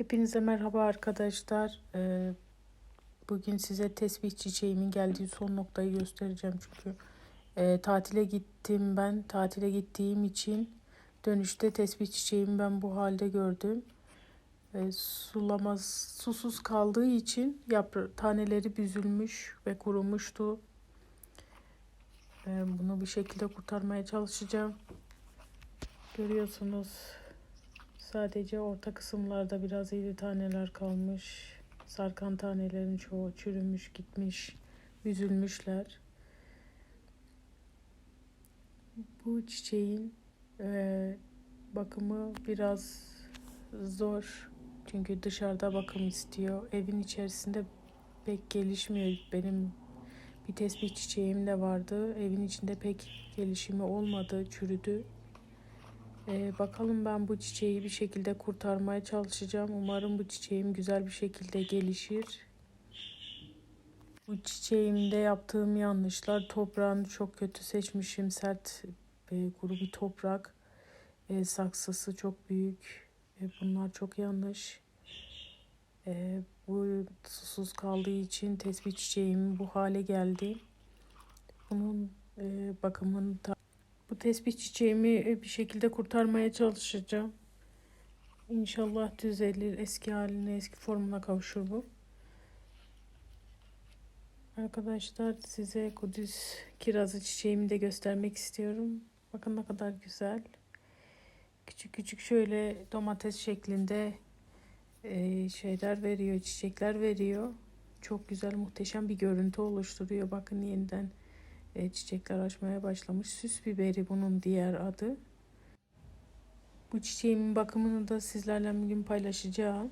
Hepinize merhaba arkadaşlar. Ee, bugün size tesbih çiçeğimin geldiği son noktayı göstereceğim çünkü e, tatile gittim ben. Tatile gittiğim için dönüşte tesbih çiçeğimi ben bu halde gördüm. E, sulamaz, susuz kaldığı için yapra taneleri büzülmüş ve kurumuştu. E, bunu bir şekilde kurtarmaya çalışacağım. Görüyorsunuz. Sadece orta kısımlarda biraz iri taneler kalmış. Sarkan tanelerin çoğu çürümüş, gitmiş, büzülmüşler. Bu çiçeğin e, bakımı biraz zor. Çünkü dışarıda bakım istiyor. Evin içerisinde pek gelişmiyor. Benim bir tesbih çiçeğim de vardı. Evin içinde pek gelişimi olmadı, çürüdü. Ee, bakalım ben bu çiçeği bir şekilde kurtarmaya çalışacağım. Umarım bu çiçeğim güzel bir şekilde gelişir. Bu çiçeğimde yaptığım yanlışlar toprağını çok kötü seçmişim. Sert e, kuru bir toprak. E, saksısı çok büyük. E, bunlar çok yanlış. E, bu susuz kaldığı için tesbih çiçeğim bu hale geldi. Bunun e, bakımını bu tesbih çiçeğimi bir şekilde kurtarmaya çalışacağım. İnşallah düzelir, eski haline, eski formuna kavuşur bu. Arkadaşlar size Kudüs kirazı çiçeğimi de göstermek istiyorum. Bakın ne kadar güzel. Küçük küçük şöyle domates şeklinde e, şeyler veriyor, çiçekler veriyor. Çok güzel, muhteşem bir görüntü oluşturuyor. Bakın yeniden e, çiçekler açmaya başlamış. Süs biberi bunun diğer adı. Bu çiçeğimin bakımını da sizlerle bugün paylaşacağım.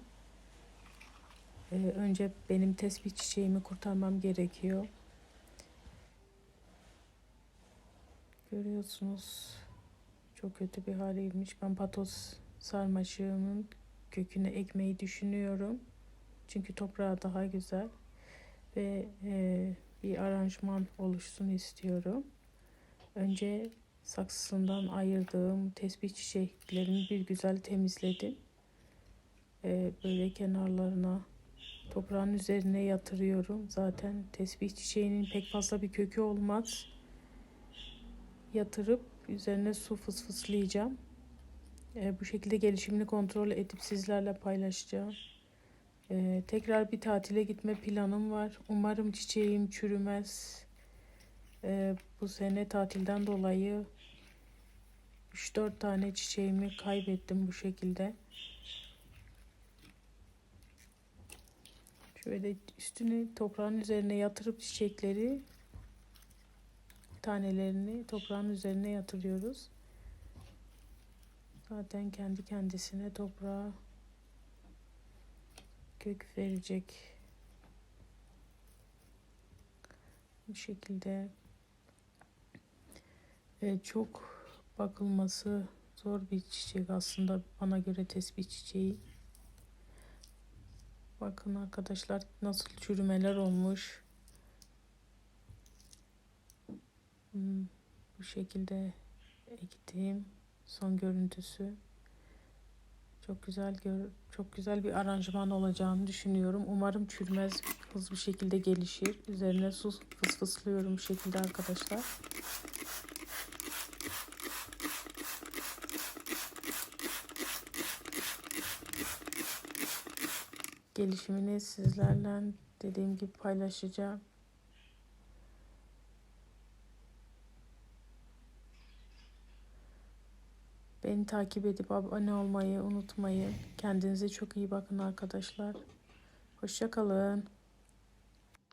E, önce benim tesbih çiçeğimi kurtarmam gerekiyor. Görüyorsunuz çok kötü bir haliymiş. Ben patos sarmaşığımın köküne ekmeyi düşünüyorum. Çünkü toprağı daha güzel ve e, bir aranjman oluşsun istiyorum. Önce saksısından ayırdığım tesbih çiçeklerimi bir güzel temizledim. Ee, böyle kenarlarına toprağın üzerine yatırıyorum. Zaten tesbih çiçeğinin pek fazla bir kökü olmaz. Yatırıp üzerine su fısfıslayacağım. Ee, bu şekilde gelişimini kontrol edip sizlerle paylaşacağım. Ee, tekrar bir tatile gitme planım var. Umarım çiçeğim çürümez. Ee, bu sene tatilden dolayı 3-4 tane çiçeğimi kaybettim bu şekilde. Şöyle üstüne toprağın üzerine yatırıp çiçekleri tanelerini toprağın üzerine yatırıyoruz. Zaten kendi kendisine toprağa kök verecek. Bu şekilde e, çok bakılması zor bir çiçek aslında bana göre tesbih çiçeği. Bakın arkadaşlar nasıl çürümeler olmuş. Hmm, bu şekilde ektiğim son görüntüsü. Çok güzel gör çok güzel bir aranjman olacağını düşünüyorum. Umarım çürümez hızlı bir şekilde gelişir. Üzerine su fısfıslıyorum bu şekilde arkadaşlar. Gelişimini sizlerle dediğim gibi paylaşacağım. Beni takip edip abone olmayı unutmayın. Kendinize çok iyi bakın arkadaşlar. Hoşçakalın.